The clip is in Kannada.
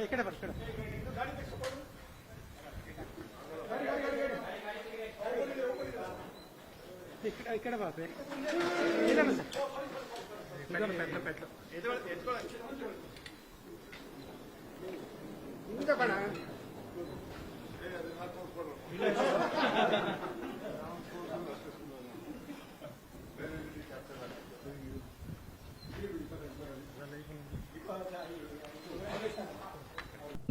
ఇక్కడ ఇక్కడ ఇక్కడ. బాబు పెట్ట పెట్ట ఇంకా